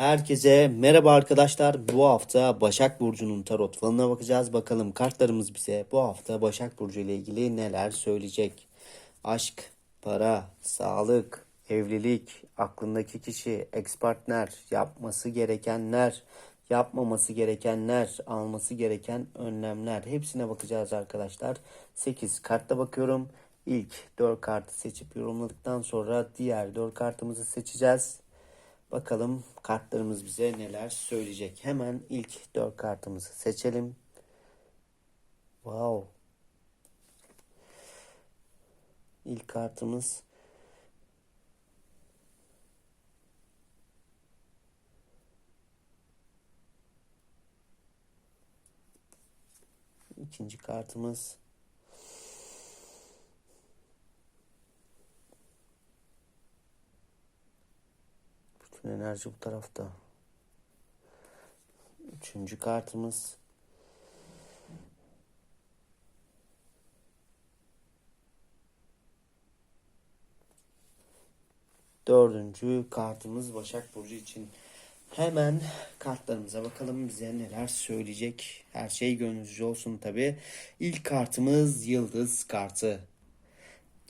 Herkese merhaba arkadaşlar. Bu hafta Başak Burcu'nun tarot falına bakacağız. Bakalım kartlarımız bize bu hafta Başak Burcu ile ilgili neler söyleyecek. Aşk, para, sağlık, evlilik, aklındaki kişi, ex partner, yapması gerekenler, yapmaması gerekenler, alması gereken önlemler. Hepsine bakacağız arkadaşlar. 8 kartla bakıyorum. İlk 4 kartı seçip yorumladıktan sonra diğer 4 kartımızı seçeceğiz. Bakalım kartlarımız bize neler söyleyecek. Hemen ilk 4 kartımızı seçelim. Wow. İlk kartımız İkinci kartımız Bütün enerji bu tarafta. Üçüncü kartımız. Dördüncü kartımız Başak Burcu için. Hemen kartlarımıza bakalım bize neler söyleyecek. Her şey gönlünüzce olsun tabi. İlk kartımız Yıldız kartı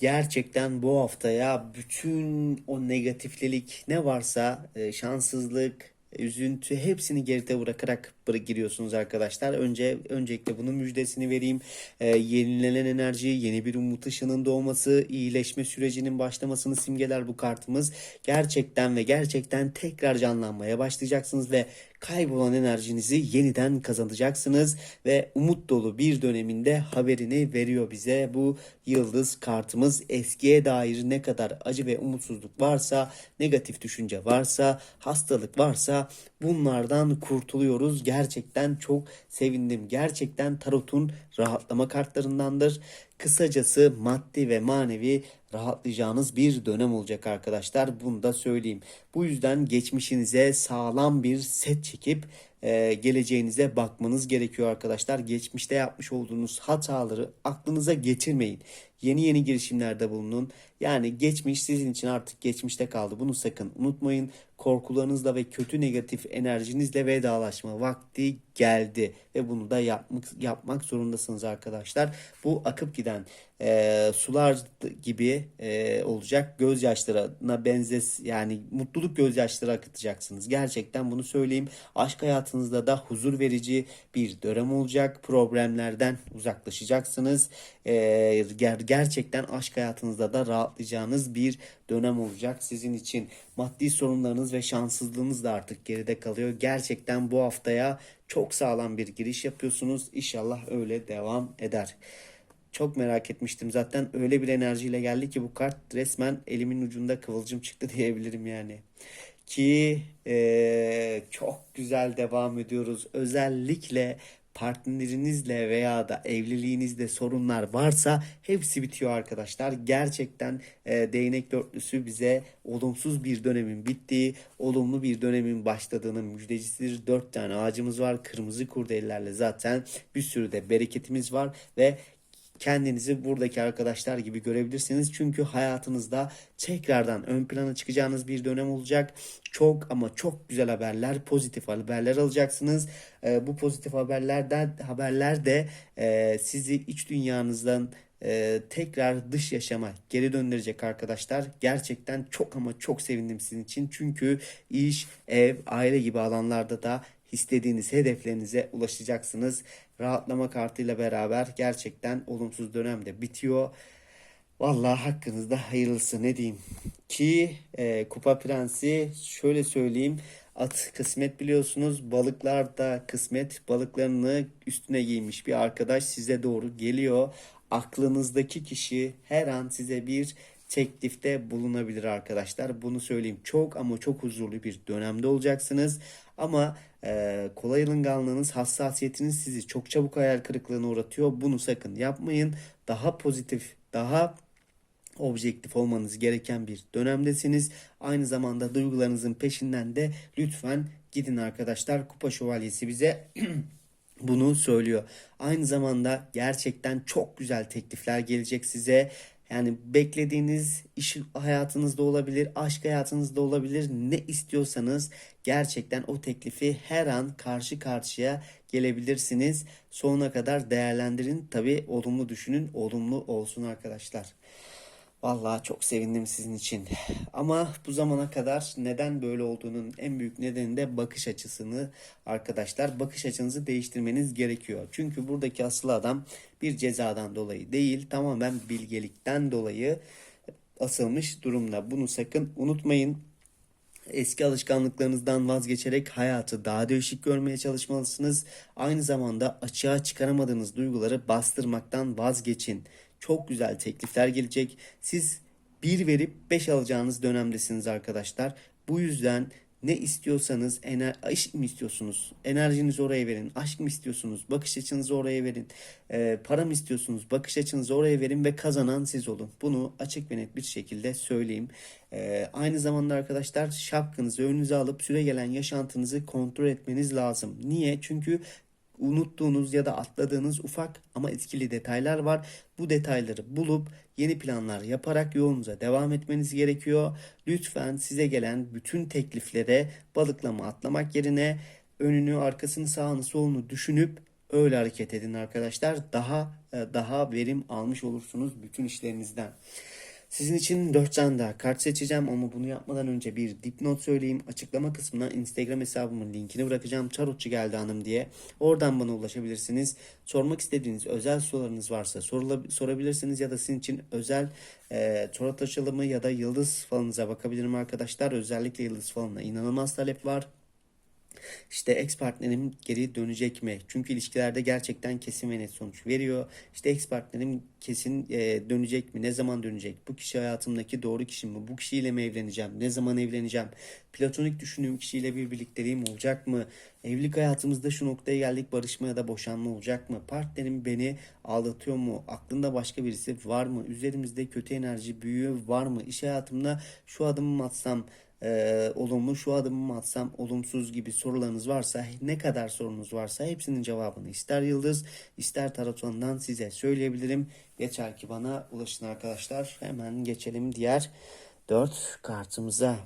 gerçekten bu haftaya bütün o negatiflilik ne varsa e, şanssızlık, üzüntü hepsini geride bırakarak bıra- giriyorsunuz arkadaşlar. Önce öncelikle bunun müjdesini vereyim. E, yenilenen enerji, yeni bir umut ışığının doğması, iyileşme sürecinin başlamasını simgeler bu kartımız. Gerçekten ve gerçekten tekrar canlanmaya başlayacaksınız ve kaybolan enerjinizi yeniden kazanacaksınız ve umut dolu bir döneminde haberini veriyor bize bu yıldız kartımız. Eskiye dair ne kadar acı ve umutsuzluk varsa, negatif düşünce varsa, hastalık varsa bunlardan kurtuluyoruz. Gerçekten çok sevindim. Gerçekten tarotun rahatlama kartlarındandır. Kısacası maddi ve manevi rahatlayacağınız bir dönem olacak arkadaşlar. Bunu da söyleyeyim. Bu yüzden geçmişinize sağlam bir set çekip e, geleceğinize bakmanız gerekiyor arkadaşlar. Geçmişte yapmış olduğunuz hataları aklınıza getirmeyin. Yeni yeni girişimlerde bulunun. Yani geçmiş sizin için artık geçmişte kaldı. Bunu sakın unutmayın. Korkularınızla ve kötü negatif enerjinizle vedalaşma vakti geldi ve bunu da yapmak yapmak zorundasınız arkadaşlar. Bu akıp giden e, sular gibi e, olacak gözyaşlarına benzes yani mutluluk gözyaşları akıtacaksınız. Gerçekten bunu söyleyeyim. Aşk hayatınızda da huzur verici bir dönem olacak. Problemlerden uzaklaşacaksınız. E, ger- gerçekten aşk hayatınızda da rahatlayacağınız bir dönem olacak sizin için. Maddi sorunlarınız ve şanssızlığınız da artık geride kalıyor. Gerçekten bu haftaya çok sağlam bir giriş yapıyorsunuz. İnşallah öyle devam eder. Çok merak etmiştim zaten öyle bir enerjiyle geldi ki bu kart resmen elimin ucunda kıvılcım çıktı diyebilirim yani. Ki eee, çok güzel devam ediyoruz. Özellikle partnerinizle veya da evliliğinizde sorunlar varsa hepsi bitiyor arkadaşlar. Gerçekten e, değnek dörtlüsü bize olumsuz bir dönemin bittiği, olumlu bir dönemin başladığının müjdecisidir. Dört tane ağacımız var. Kırmızı kurdellerle zaten bir sürü de bereketimiz var ve kendinizi buradaki arkadaşlar gibi görebilirsiniz. Çünkü hayatınızda tekrardan ön plana çıkacağınız bir dönem olacak. Çok ama çok güzel haberler, pozitif haberler alacaksınız. Ee, bu pozitif haberlerden haberler de e, sizi iç dünyanızdan e, tekrar dış yaşama geri döndürecek arkadaşlar. Gerçekten çok ama çok sevindim sizin için. Çünkü iş, ev, aile gibi alanlarda da istediğiniz hedeflerinize ulaşacaksınız. Rahatlama kartıyla beraber gerçekten olumsuz dönemde bitiyor. Vallahi hakkınızda hayırlısı ne diyeyim. Ki e, Kupa Prensi şöyle söyleyeyim. At kısmet biliyorsunuz. Balıklar da kısmet. Balıklarını üstüne giymiş bir arkadaş size doğru geliyor. Aklınızdaki kişi her an size bir teklifte bulunabilir arkadaşlar. Bunu söyleyeyim. Çok ama çok huzurlu bir dönemde olacaksınız. Ama e, kolay alınganlığınız, hassasiyetiniz sizi çok çabuk hayal kırıklığına uğratıyor. Bunu sakın yapmayın. Daha pozitif, daha objektif olmanız gereken bir dönemdesiniz. Aynı zamanda duygularınızın peşinden de lütfen gidin arkadaşlar. Kupa Şövalyesi bize bunu söylüyor. Aynı zamanda gerçekten çok güzel teklifler gelecek size. Yani beklediğiniz iş hayatınızda olabilir, aşk hayatınızda olabilir. Ne istiyorsanız gerçekten o teklifi her an karşı karşıya gelebilirsiniz. Sonuna kadar değerlendirin. Tabii olumlu düşünün, olumlu olsun arkadaşlar. Vallahi çok sevindim sizin için. Ama bu zamana kadar neden böyle olduğunun en büyük nedeni de bakış açısını arkadaşlar bakış açınızı değiştirmeniz gerekiyor. Çünkü buradaki asıl adam bir cezadan dolayı değil tamamen bilgelikten dolayı asılmış durumda. Bunu sakın unutmayın. Eski alışkanlıklarınızdan vazgeçerek hayatı daha değişik görmeye çalışmalısınız. Aynı zamanda açığa çıkaramadığınız duyguları bastırmaktan vazgeçin. Çok güzel teklifler gelecek. Siz bir verip 5 alacağınız dönemdesiniz arkadaşlar. Bu yüzden ne istiyorsanız ener iş mi istiyorsunuz? Enerjinizi oraya verin. Aşk mı istiyorsunuz? Bakış açınızı oraya verin. Ee, para mı istiyorsunuz? Bakış açınızı oraya verin ve kazanan siz olun. Bunu açık ve net bir şekilde söyleyeyim. Ee, aynı zamanda arkadaşlar şapkınızı önünüze alıp süre gelen yaşantınızı kontrol etmeniz lazım. Niye? Çünkü unuttuğunuz ya da atladığınız ufak ama etkili detaylar var. Bu detayları bulup yeni planlar yaparak yolunuza devam etmeniz gerekiyor. Lütfen size gelen bütün tekliflere balıklama atlamak yerine önünü, arkasını, sağını, solunu düşünüp öyle hareket edin arkadaşlar. Daha daha verim almış olursunuz bütün işlerinizden. Sizin için 4 tane daha kart seçeceğim ama bunu yapmadan önce bir dipnot söyleyeyim. Açıklama kısmına Instagram hesabımın linkini bırakacağım. Tarotçu geldi hanım diye. Oradan bana ulaşabilirsiniz. Sormak istediğiniz özel sorularınız varsa sorabilirsiniz ya da sizin için özel e, tarot açılımı ya da yıldız falınıza bakabilirim arkadaşlar. Özellikle yıldız falına inanılmaz talep var. İşte ex partnerim geri dönecek mi? Çünkü ilişkilerde gerçekten kesin ve net sonuç veriyor. İşte ex partnerim kesin e, dönecek mi? Ne zaman dönecek? Bu kişi hayatımdaki doğru kişi mi? Bu kişiyle mi evleneceğim? Ne zaman evleneceğim? Platonik düşündüğüm kişiyle bir birlikteliğim olacak mı? Evlilik hayatımızda şu noktaya geldik barışma ya da boşanma olacak mı? Partnerim beni aldatıyor mu? Aklında başka birisi var mı? Üzerimizde kötü enerji büyüğü var mı? İş hayatımda şu adımı atsam e, olumlu şu adımı mı atsam olumsuz gibi sorularınız varsa ne kadar sorunuz varsa hepsinin cevabını ister Yıldız ister Taraton'dan size söyleyebilirim. Geçer ki bana ulaşın arkadaşlar. Hemen geçelim diğer dört kartımıza.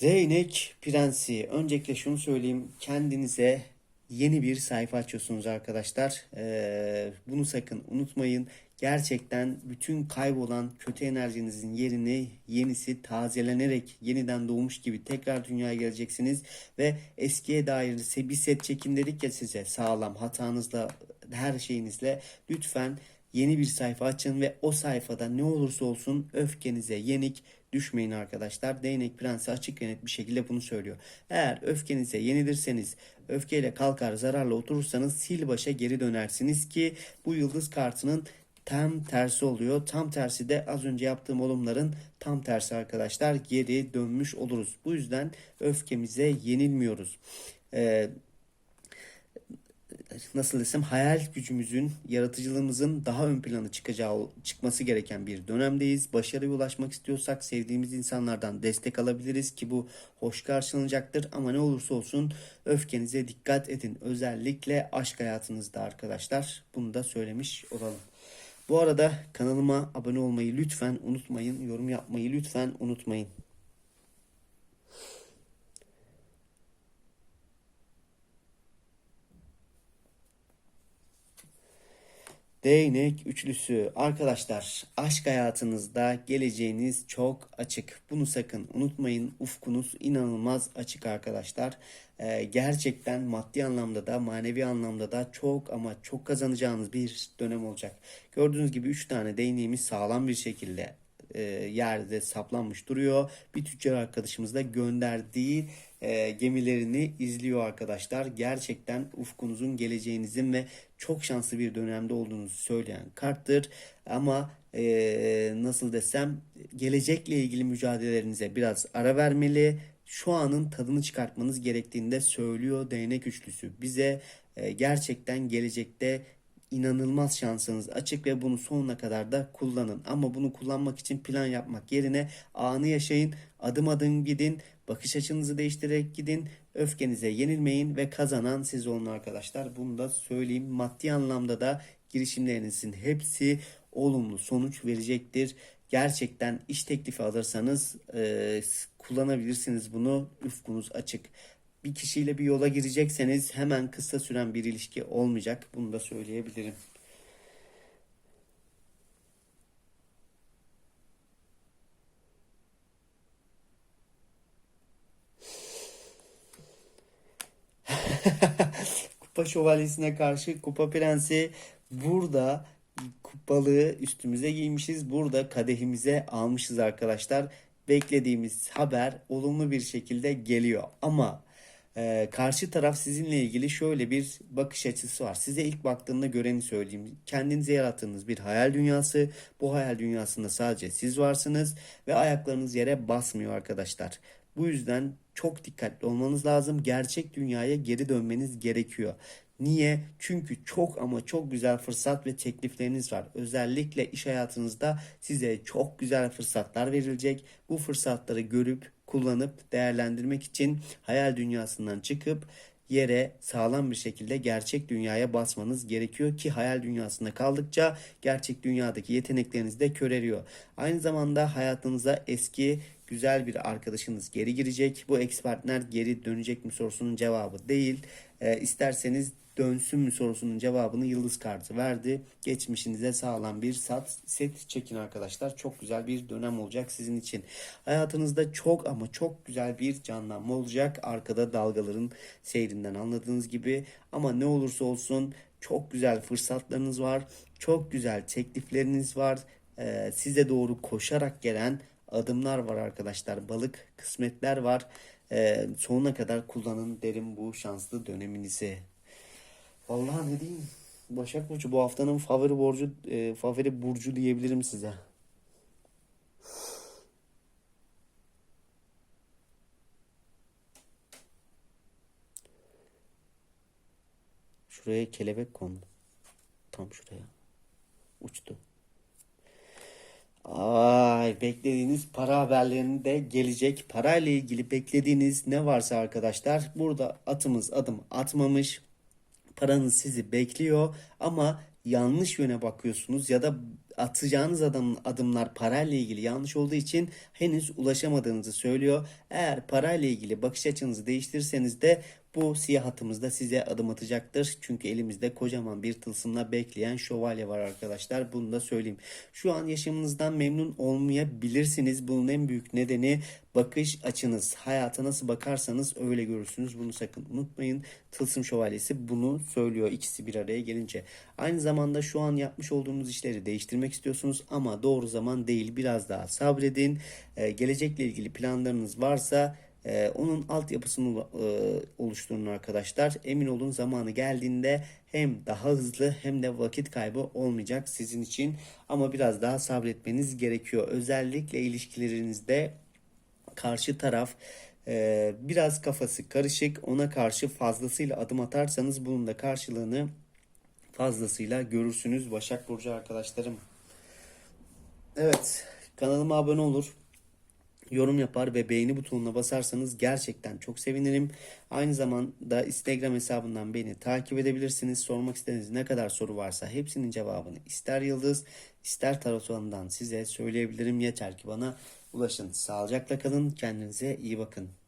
Değnek Prensi. Öncelikle şunu söyleyeyim. Kendinize yeni bir sayfa açıyorsunuz arkadaşlar. Ee, bunu sakın unutmayın. Gerçekten bütün kaybolan kötü enerjinizin yerini yenisi tazelenerek yeniden doğmuş gibi tekrar dünyaya geleceksiniz ve eskiye dair bir set çekin dedik ya size sağlam hatanızla her şeyinizle lütfen yeni bir sayfa açın ve o sayfada ne olursa olsun öfkenize yenik düşmeyin arkadaşlar. Değnek Prensi açık ve net bir şekilde bunu söylüyor. Eğer öfkenize yenilirseniz, öfkeyle kalkar zararla oturursanız sil başa geri dönersiniz ki bu yıldız kartının tam tersi oluyor. Tam tersi de az önce yaptığım olumların tam tersi arkadaşlar. Geri dönmüş oluruz. Bu yüzden öfkemize yenilmiyoruz. Ee, nasıl desem hayal gücümüzün, yaratıcılığımızın daha ön plana çıkacağı, çıkması gereken bir dönemdeyiz. Başarıya ulaşmak istiyorsak sevdiğimiz insanlardan destek alabiliriz ki bu hoş karşılanacaktır. Ama ne olursa olsun öfkenize dikkat edin. Özellikle aşk hayatınızda arkadaşlar. Bunu da söylemiş olalım. Bu arada kanalıma abone olmayı lütfen unutmayın. Yorum yapmayı lütfen unutmayın. Değnek üçlüsü. Arkadaşlar aşk hayatınızda geleceğiniz çok açık. Bunu sakın unutmayın. Ufkunuz inanılmaz açık arkadaşlar. Ee, gerçekten maddi anlamda da manevi anlamda da çok ama çok kazanacağınız bir dönem olacak. Gördüğünüz gibi 3 tane değneğimiz sağlam bir şekilde e, yerde saplanmış duruyor. Bir tüccar arkadaşımız da gönderdiği e, gemilerini izliyor arkadaşlar. Gerçekten ufkunuzun, geleceğinizin ve çok şanslı bir dönemde olduğunuzu söyleyen karttır. Ama e, nasıl desem gelecekle ilgili mücadelelerinize biraz ara vermeli. Şu anın tadını çıkartmanız gerektiğini de söylüyor değnek üçlüsü. Bize e, gerçekten gelecekte inanılmaz şansınız açık ve bunu sonuna kadar da kullanın. Ama bunu kullanmak için plan yapmak yerine anı yaşayın, adım adım gidin, Bakış açınızı değiştirerek gidin. Öfkenize yenilmeyin ve kazanan siz olun arkadaşlar. Bunu da söyleyeyim. Maddi anlamda da girişimlerinizin hepsi olumlu sonuç verecektir. Gerçekten iş teklifi alırsanız e, kullanabilirsiniz bunu. Ufkunuz açık. Bir kişiyle bir yola girecekseniz hemen kısa süren bir ilişki olmayacak. Bunu da söyleyebilirim. Kupa şövalyesine karşı kupa prensi burada kupalığı üstümüze giymişiz. Burada kadehimize almışız arkadaşlar. Beklediğimiz haber olumlu bir şekilde geliyor. Ama e, karşı taraf sizinle ilgili şöyle bir bakış açısı var. Size ilk baktığında göreni söyleyeyim. Kendinize yarattığınız bir hayal dünyası. Bu hayal dünyasında sadece siz varsınız ve ayaklarınız yere basmıyor arkadaşlar. Bu yüzden çok dikkatli olmanız lazım. Gerçek dünyaya geri dönmeniz gerekiyor. Niye? Çünkü çok ama çok güzel fırsat ve teklifleriniz var. Özellikle iş hayatınızda size çok güzel fırsatlar verilecek. Bu fırsatları görüp, kullanıp, değerlendirmek için hayal dünyasından çıkıp yere sağlam bir şekilde gerçek dünyaya basmanız gerekiyor ki hayal dünyasında kaldıkça gerçek dünyadaki yetenekleriniz de köreliyor. Aynı zamanda hayatınıza eski güzel bir arkadaşınız geri girecek. Bu ex partner geri dönecek mi sorusunun cevabı değil. E, isterseniz dönsün mü sorusunun cevabını yıldız kartı verdi. Geçmişinize sağlam bir sat, set çekin arkadaşlar. Çok güzel bir dönem olacak sizin için. Hayatınızda çok ama çok güzel bir canlanma olacak. Arkada dalgaların seyrinden anladığınız gibi. Ama ne olursa olsun çok güzel fırsatlarınız var. Çok güzel teklifleriniz var. Ee, size doğru koşarak gelen adımlar var arkadaşlar. Balık kısmetler var. Ee, sonuna kadar kullanın derim bu şanslı döneminizi. Vallahi ne diyeyim? Başak Burcu bu haftanın favori borcu e, favori burcu diyebilirim size. Şuraya kelebek kondu. Tam şuraya. Uçtu. Ay beklediğiniz para haberlerinde de gelecek. Parayla ilgili beklediğiniz ne varsa arkadaşlar burada atımız adım atmamış. Paranız sizi bekliyor ama yanlış yöne bakıyorsunuz ya da atacağınız adım, adımlar parayla ilgili yanlış olduğu için henüz ulaşamadığınızı söylüyor. Eğer parayla ilgili bakış açınızı değiştirirseniz de bu siyah hatımız da size adım atacaktır. Çünkü elimizde kocaman bir tılsımla bekleyen şövalye var arkadaşlar. Bunu da söyleyeyim. Şu an yaşamınızdan memnun olmayabilirsiniz. Bunun en büyük nedeni bakış açınız. Hayata nasıl bakarsanız öyle görürsünüz. Bunu sakın unutmayın. Tılsım şövalyesi bunu söylüyor ikisi bir araya gelince. Aynı zamanda şu an yapmış olduğunuz işleri değiştirmek istiyorsunuz ama doğru zaman değil. Biraz daha sabredin. Ee, gelecekle ilgili planlarınız varsa ee, onun altyapısını e, oluşturun arkadaşlar. Emin olun zamanı geldiğinde hem daha hızlı hem de vakit kaybı olmayacak sizin için. Ama biraz daha sabretmeniz gerekiyor. Özellikle ilişkilerinizde karşı taraf e, biraz kafası karışık ona karşı fazlasıyla adım atarsanız bunun da karşılığını fazlasıyla görürsünüz Başak Burcu arkadaşlarım. Evet kanalıma abone olur yorum yapar ve beğeni butonuna basarsanız gerçekten çok sevinirim. Aynı zamanda Instagram hesabından beni takip edebilirsiniz. Sormak istediğiniz ne kadar soru varsa hepsinin cevabını ister yıldız ister tarot alanından size söyleyebilirim. Yeter ki bana ulaşın. Sağlıcakla kalın. Kendinize iyi bakın.